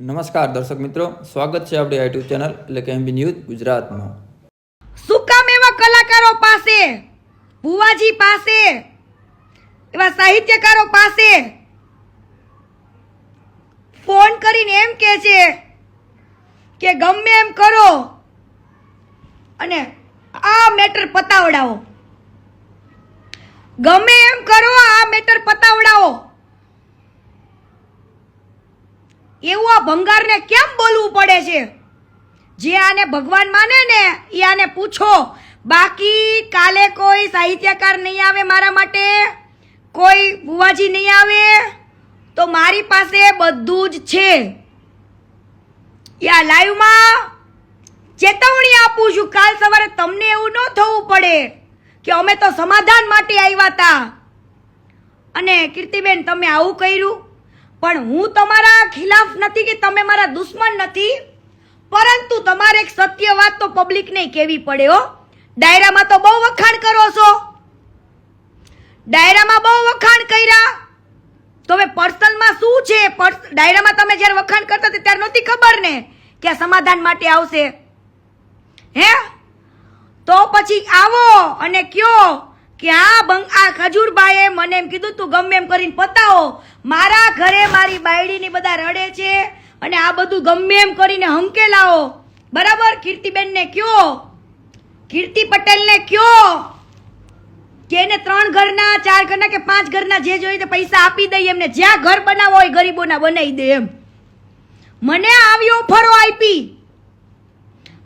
નમસ્કાર દર્શક મિત્રો, સ્વાગત છે આપણી યુટ્યુબ ચેનલ એટલે કે એમબી ન્યૂઝ ગુજરાતમાં. શું કામ એવા કલાકારો પાસે? ભુવાજી પાસે? એવા સાહિત્યકારો પાસે? ફોન કરીને એમ કે છે કે ગમે એમ કરો અને આ મેટર પતાવડાવો. ગમે એમ કરો, આ મેટર પતાવડાવો. એવું આ ભંગારને કેમ બોલવું પડે છે? જે આને ભગવાન માને ને, એ આને પૂછો. બાકી કાલે કોઈ સાહિત્યકાર નહીં આવે મારા માટે? કોઈ બુવાજી નહીં આવે? તો મારી પાસે બધું જ છે. યા લાઈવમાં ચેતવણી આપું છું. કાલ સવારે તમને એવું ન થવું પડે કે અમે તો સમાધાન માટે આવ્યા હતા અને કીર્તિબેન, તમે આવું કર્યું? પણ હું તમારા ખિલાફ નથી કે તમે મારા દુશ્મન નથી. પરંતુ તમારે એક સત્ય વાત તો પબ્લિકને કહેવી પડે હો. ડાયરામાં તો બહુ વખાણ કરો છો. ડાયરામાં બહુ વખાણ કર્યા. તો હવે પર્સનલમાં શું છે? ડાયરામાં તમે જ્યારે વખાણ કરતા હતા ત્યારે નહોતી ખબર ને કે આ સમાધાન માટે આવશે. હે? તો પછી આવો અને કયો કે આ બંગ? આ ખજૂરભાઈએ મને એમ કીધું, તું ગમે એમ કરીને પતાવો. મારા ઘરે મારી બાયડીની બધા રડે છે અને આ બધું ગમે એમ કરીને હંકેલાવો. બરાબર? કીર્તિબેનને કયો? કીર્તિ પટેલને કયો? કે એને ત્રણ ઘરના, ચાર ઘરના કે પાંચ ઘરના જે જોઈએ પૈસા આપી દઈએ એમને. જ્યાં ઘર બનાવો હોય ગરીબોના બનાવી દે એમ. મને આવી ઓફરો આપી.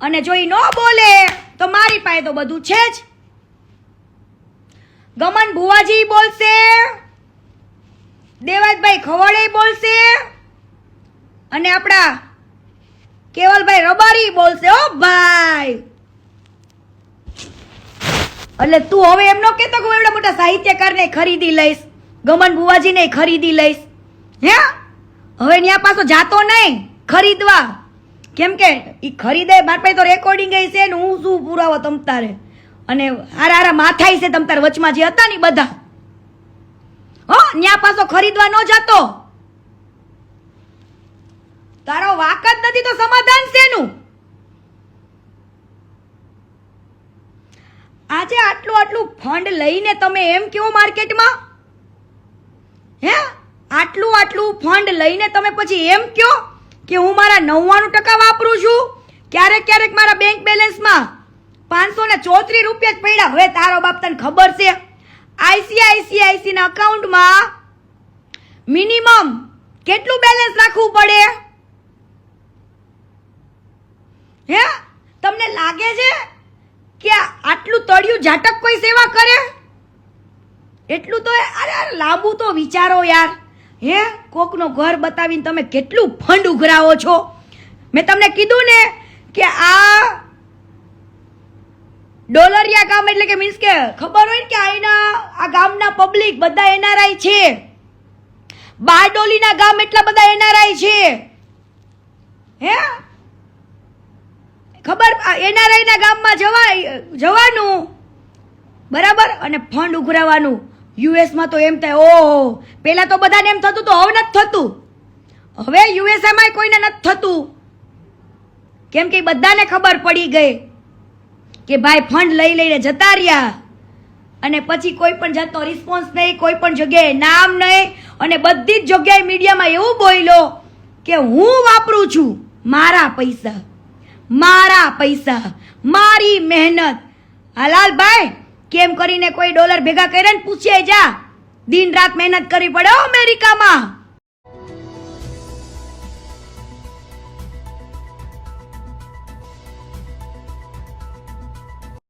અને જો એ ન બોલે, તો મારી પાસે તો બધું છે જ. ગમન ભુવાજી બોલશે. દેવાજભાઈ ખવડે બોલશે. અને આપણા કેવલભાઈ રબારી બોલશે. ઓ ભાઈ. એટલે તું હવે એમનો કેતો કે હું એવડા મોટા સાહિત્યકારને ખરીદી લઈશ. ગમન ભુવાજીને ખરીદી લઈશ. હે? હવે ત્યાં પાછો જાતો નહીં. ખરીદવા. કેમ કે એ ખરીદે, મારી પાસે તો રેકોર્ડિંગ છે ને હું શું પુરાવો તમ તારે અને હારા આરા માથાઈ છે તમ તારે વચમાં જે હતા ને બધા. હો, ન્યા પાછો ખરીદવા ન જતો. તારો વાક જ નથી તો સમાધાન શેનું? આજે આટલું આટલું ફંડ લઈને તમે એમ કેવો માર્કેટમાં? હે? આટલું આટલું ફંડ લઈને તમે પછી એમ કયો કે હું મારા નવ્વાણું ટકા વાપરું છું? ક્યારેક ક્યારેક મારા બેંક બેલેન્સમાં પાંચસો ને ચોત્રીસ રૂપિયા જ પડ્યા. હવે તારો બાપ તને ખબર છે, આઈસીઆઈસીઆઈસી ના અકાઉન્ટમાં મિનિમમ કેટલું બેલેન્સ રાખવું પડે? હે? તમને લાગે છે કે આટલું તળિયું ઝાટક કોઈ સેવા કરે? એટલું તો અરે અરે, લાંબુ તો વિચારો યાર. હે? કોકનો ઘર બતાવીને તમે કેટલું ફંડ ઉઘરાવો છો? મેં તમને કીધું ને કે આ ડોલરિયા ગામ એટલે કે મીન્સ કે ખબર હોય ને કે અહીંના આ ગામના પબ્લિક બધા એનઆરઆઈ છે. બારડોલીના ગામ એટલા બધા એનઆરઆઈ છે. હે? ખબર? એનઆરઆઈના ગામમાં જવા જવાનું. બરાબર? અને ફંડ ઉઘરાવાનું. યુએસમાં તો એમ થાય, ઓહો પહેલાં તો બધાને એમ થતું તો હવે નથી થતું. હવે યુએસએમાં કોઈને નથી થતું. કેમ કે બધાને ખબર પડી ગઈ. કે ભાઈ ફંડ લઈ લઈને જતા રહ્યા. અને પછી કોઈ પણ જાતનો રિસ્પોન્સ નહીં, કોઈ પણ જગ્યાએ નામ નહીં, અને બધી જ જગ્યાએ મીડિયામાં એવું બોલ્યો કે હું વાપરું છું મારા પૈસા મારા પૈસા, મારી મહેનત. હલાલભાઈ કેમ કરીને કોઈ ડોલર ભેગા કરીને ને પૂછીએ જા. દિન રાત મહેનત કરવી પડે અમેરિકામાં.